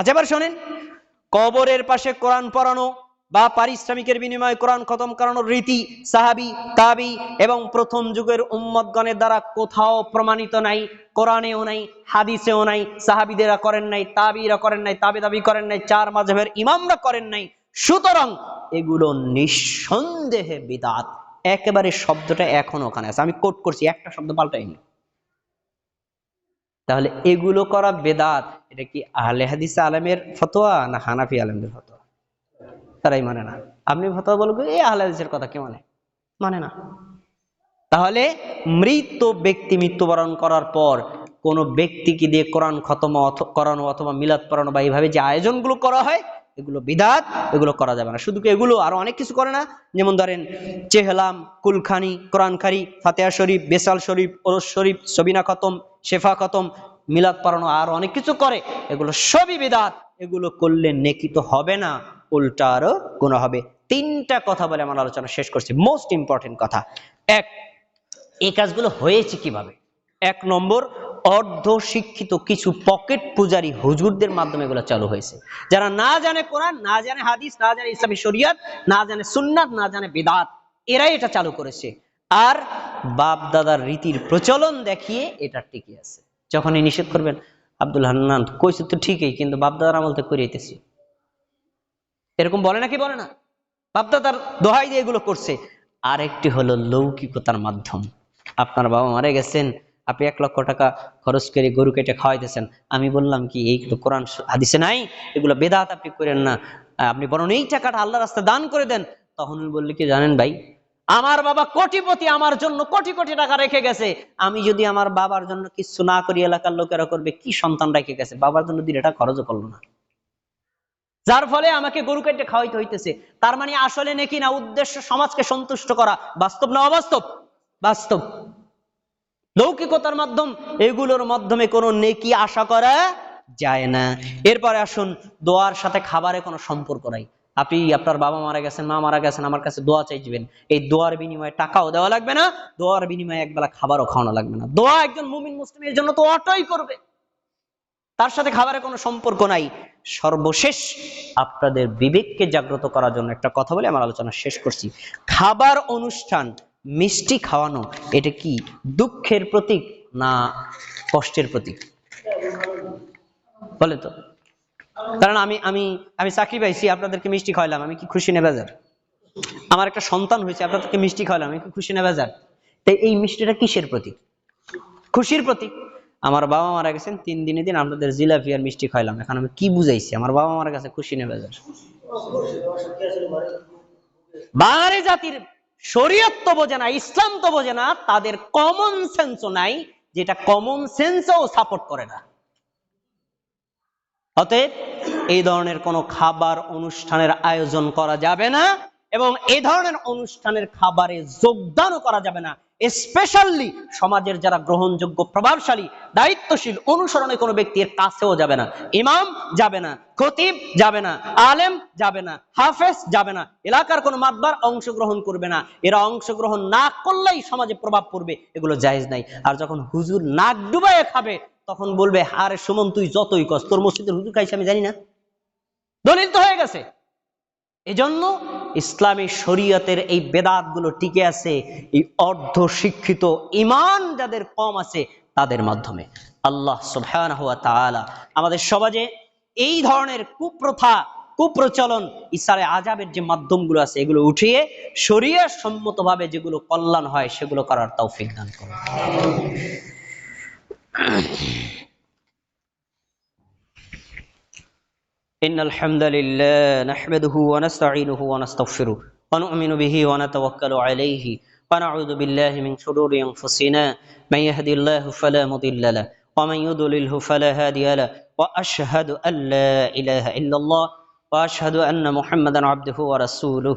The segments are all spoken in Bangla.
আচ্ছা এবার শোনেন। কবরের পাশে কোরআন পড়ানো বা পারিশ্রমিকের বিনিময়ে কোরআন খতম করানোর রীতি, সাহাবি, তাবি এবং প্রথম যুগের উম্মতগণের দ্বারা কোথাও প্রমাণিত নাই, কোরআনেও নাই, হাদিসেও নাই, সাহাবিদেরা করেন নাই, তাবিরা করেন নাই, তাবি দাবি করেন নাই, চার মাঝহের ইমামরা করেন নাই। সুতরাং এগুলো নিঃসন্দেহে বিদাত। একেবারে শব্দটা এখন ওখানে আছে। আমি কোট করছি, একটা শব্দ পাল্টাইনি। তাহলে এগুলো করা বেদাত, এটা কি আহলে হাদিস আলমের ফতোয়া না হানাফি আলমদের ফতোয়া? তারাই মানে না। আপনি ফতোয়া বলবেন এই আহলে হাদিসের কথা কে মানে? মানে না। তাহলে মৃত ব্যক্তি মৃত্যুবরণ করার পর কোন ব্যক্তিকে দিয়ে কোরআন খতম করানো অথবা মিলাদ পড়ানো বা এইভাবে যে আয়োজনগুলো করা হয়, এগুলো বিদাত, এগুলো করা যাবে না। শুধু এগুলো আরও অনেক কিছু করে না? যেমন ধরেন চেহলাম, কুলখানি, কোরআনখারি, ফাতেহা শরীফ, বেসাল শরীফ, ওরস শরীফ, সবিনা খতম শেফা খতম মিলাদ পড়ানো আর অনেক কিছু করে, এগুলো সবই বিদাত। এগুলো করলে নেকি তো হবে না, উল্টা আরও গুণ হবে। তিনটা কথা বলে আমার আলোচনা শেষ করছি। মোস্ট ইম্পর্টেন্ট কথা, এক, এই কাজগুলো হয়েছে কীভাবে? এক নম্বর অর্ধ শিক্ষিত কিছু পকেট পূজারী হুজুরদের মাধ্যমে এগুলো চালু হয়েছে। যারা না জানে কোরআন, না জানে হাদিস, না জানে ইসলামী শরিয়ত, না জানে সুন্নাত, না জানে বেদাত, এরাই এটা চালু করেছে। আর বাপ দাদার রীতির প্রচলন দেখিয়ে এটা টিকে আছে। যখনই নিষেধ করবেন, আব্দুল হান্নান কইছে তো ঠিকই, কিন্তু বাপ দাদার আমল তো করিয়েতেছি এরকম বলে নাকি বলে না? বাপদাদার দোহাই দিয়ে এগুলো করছে। আরেকটি হলো লৌকিকতার মাধ্যম। আপনার বাবা মারা গেছেন, আপনি এক লক্ষ টাকা খরচ করে গরু কেটে খাওয়াইতেছেন। আমি বললাম কি, এই তো কোরআন হাদিসে নাই, এগুলো বেদাত আপনি করেন না। আপনি বরং এই টাকাটা আল্লাহ রাস্তায় দান করে দেন। তখন বললে কি, জানেন ভাই আমার বাবা কোটিপতি, আমার জন্য কোটি কোটি টাকা রেখে গেছে। আমি যদি আমার বাবার জন্য কিছু না করি, এলাকার লোকেরা করবে, কি সন্তান রেখে গেছে? বাবার জন্য দুই টাকা খরচও করল না। যার ফলে আমাকে গরু কেটে খাওয়াইতে হইতেছে। তার মানে আসলে নাকি না, উদ্দেশ্য সমাজকে সন্তুষ্ট করা। বাস্তব না অবাস্তব? বাস্তব। লৌকিকতার মাধ্যম, এগুলোর মাধ্যমে কোনো নেকি আশা করা যায় না। এরপরে আসুন, দোয়ার সাথে খাবারে কোনো সম্পর্ক নাই। আপনি আপনার বাবা মারা গেছেন, মা মারা গেছেন, আমার কাছে দোয়া চাইবেন। এই দোয়ার বিনিময়ে টাকাও দেওয়া লাগবে না, দোয়ার বিনিময়ে একবেলা খাবারও খাওয়ানো লাগবে না। দোয়া একজন মুমিন মুসলিমের জন্য তো অটোই করবে। তার সাথে খাবারের কোনো সম্পর্ক নাই। সর্বশেষ আপনাদের বিবেককে জাগ্রত করার জন্য একটা কথা বলে আমার আলোচনা শেষ করছি। খাবার অনুষ্ঠান, মিষ্টি খাওয়ানো, এটা কি দুঃখের প্রতীক না কষ্টের প্রতীক? বলে তো। কারণ আমি আমি আমি চাকরি পাইছি, আপনাদেরকে মিষ্টি খাওয়ালাম আমি কি খুশি নেবে যার আমার একটা সন্তান হয়েছে, আপনাদেরকে মিষ্টি খাওয়ালাম আমি কি খুশি নেবে যার তাই এই মিষ্টিটা কিসের প্রতীক? খুশির প্রতীক। আমার বাবা মারা গেছেন, তিন দিনে দিন আপনাদের জিলাপি আর মিষ্টি খাইলাম এখন আমি কি বুঝাইছি? আমার বাবা মারা গেছে খুশি নেবে যার বাঙালি জাতির শরীয়ত তো বোঝে না, ইসলাম তো বোঝে না, তাদের কমন সেন্সও নাই, যেটা কমন সেন্সও সাপোর্ট করে না। অতএব এই ধরনের কোনো খাবার অনুষ্ঠানের আয়োজন করা যাবে না এবং এই ধরনের অনুষ্ঠানের খাবারে যোগদানও করা যাবে না। স্পেশালি সমাজের যারা গ্রহণযোগ্য, প্রভাবশালী, দায়িত্বশীল, অনুসরণে কোনো ব্যক্তির কাছেও যাবে না। ইমাম যাবে না, খতিব যাবে না, আলেম যাবে না, হাফেজ যাবে না, এলাকার কোনো মাতবার অংশগ্রহণ করবে না। এরা অংশগ্রহণ না করলেই সমাজে প্রভাব পড়বে, এগুলো জায়েজ নাই। আর যখন হুজুর নাক ডুবাইয়ে খাবে তখন বলবে, আরে সুমন, তুই যতই কস, তোর মসজিদের হুজুর খাইছে, আমি জানি না। দলিল তো হয়ে গেছে। এজন্য ইসলামী শরীয়তের এই বেদাতগুলো টিকে আছে, এই অর্ধ শিক্ষিত ইমান যাদের কম আছে, তাদের মাধ্যমে। আল্লাহ সুবহানাহু ওয়া তাআলা আমাদের সমাজে এই ধরনের কুপ্রথা, কুপ্রচলন, ইসারে আজাবের যে মাধ্যমগুলো আছে, এগুলো উঠিয়ে শরীয় সম্মতভাবে যেগুলো কল্যাণ হয়, সেগুলো করার তৌফিক দান করুন। إن الحمد لله نحمده ونستعينه ونستغفره ونؤمن به ونتوكل عليه ونعوذ بالله من شرور أنفسنا. من يهدي الله فلا مضل له ومن يضلله فلا هادي له وأشهد أن لا إله إلا الله وأشهد أن محمدا عبده ورسوله.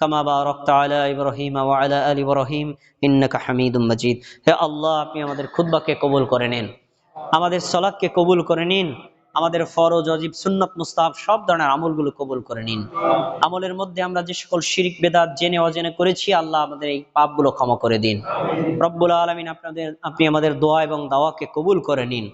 কামা বারকতা আলা ইব্রাহিম ওয়া আলা আল ইব্রাহিম ইন্নাকা হামিদুম হে আল্লাহ, আপনি আমাদের খুতবাকে কবুল করে নিন। আমাদের সলাককে কবুল করে নিন। আমাদের ফরজ অজিব সুন্নত মুস্তাফ সব ধরনের আমলগুলো কবুল করে নিন। আমলের মধ্যে আমরা যে সকল শিরিক, বেদাত জেনে অজেনে করেছি, আল্লাহ আমাদের এই পাপগুলো ক্ষমা করে দিন। রব্বুল আলমিন আপনাদের, আপনি আমাদের দোয়া এবং দাওয়াকে কবুল করে নিন।